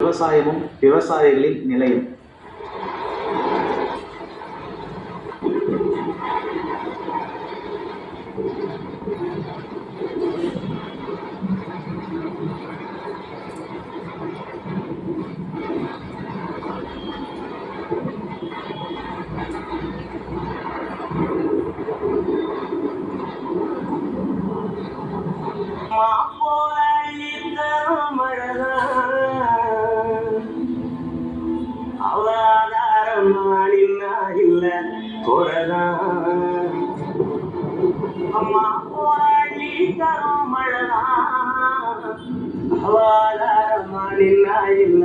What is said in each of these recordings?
விவசாயமும் விவசாயிகளின் நிலையும். அம்மா போராடி தரும் மழைதான் அவதாரமா நின்னா இல்ல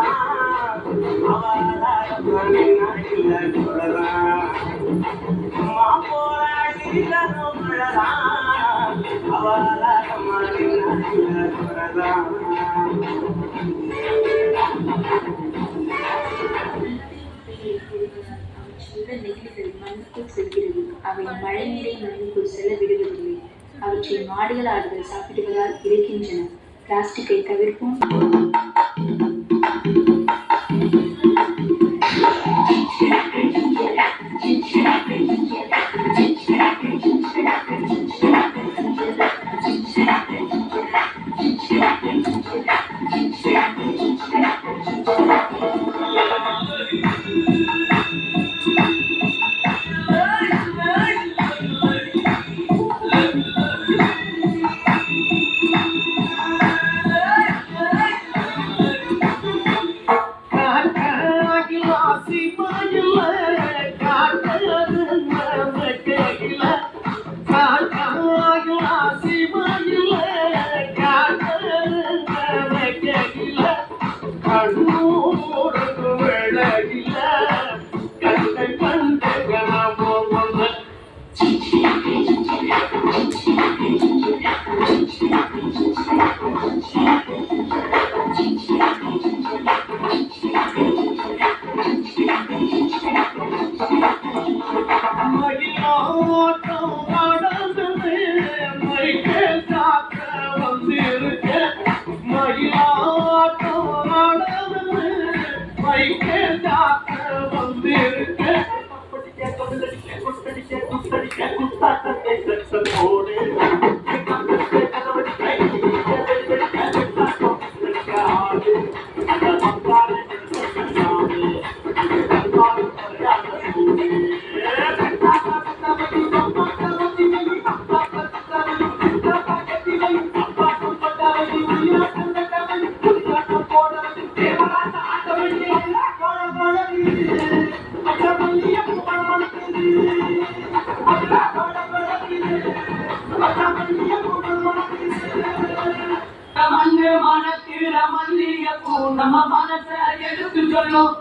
சொல்லலாம் நெகிழிகள் மண்ணுக்குள் செல்கிறது அவை மழைநீரை மண்ணுக்குள் செல்ல விடுவதில்லை அவற்றை மாடுகள் ஆடுகள் சாப்பிடுவதால் இருக்கின்றன. பிளாஸ்டிக்கை தவிர்ப்போம். Oh. மண்ணு மனத்திர மல்லிகைப்பூ நம்ம மனச எடுத்து சொல்லும்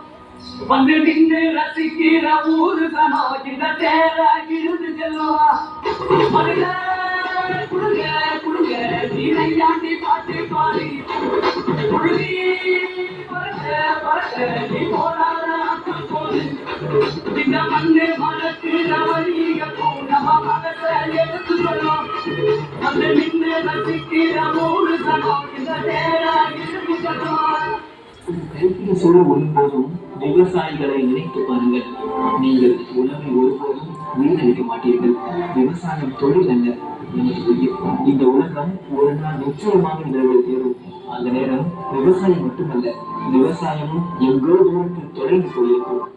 வந்து நின்று ரசிக்கிற ஊரு சனோ இந்த தேர இழுத்து செல்லும் மனித குடுங்க குடுங்க நீரையாண்டி பாட்டு பாடி குழுவி பறக்க பறக்க நீ போராட போது இந்த மண்ணு மனத்திர மல்லிகைப்பூ நின்று ரசிக்கிற இந்த ஒருபோதும் விவசாயிகளை நினைத்து பாருங்கள். நீங்கள் உலகை ஒருபோதும் வீணடிக்க மாட்டீர்கள். விவசாயம் தொழில் அல்ல. நமது உயிர். இந்த உலகம் ஒரு நாள் நிச்சயமாக நிறைவேற தேரும் அந்த நேரம் விவசாயம் மட்டுமல்ல. விவசாயமும் எங்கோ தூரத்தில் தொலைந்து போயிருக்கும்.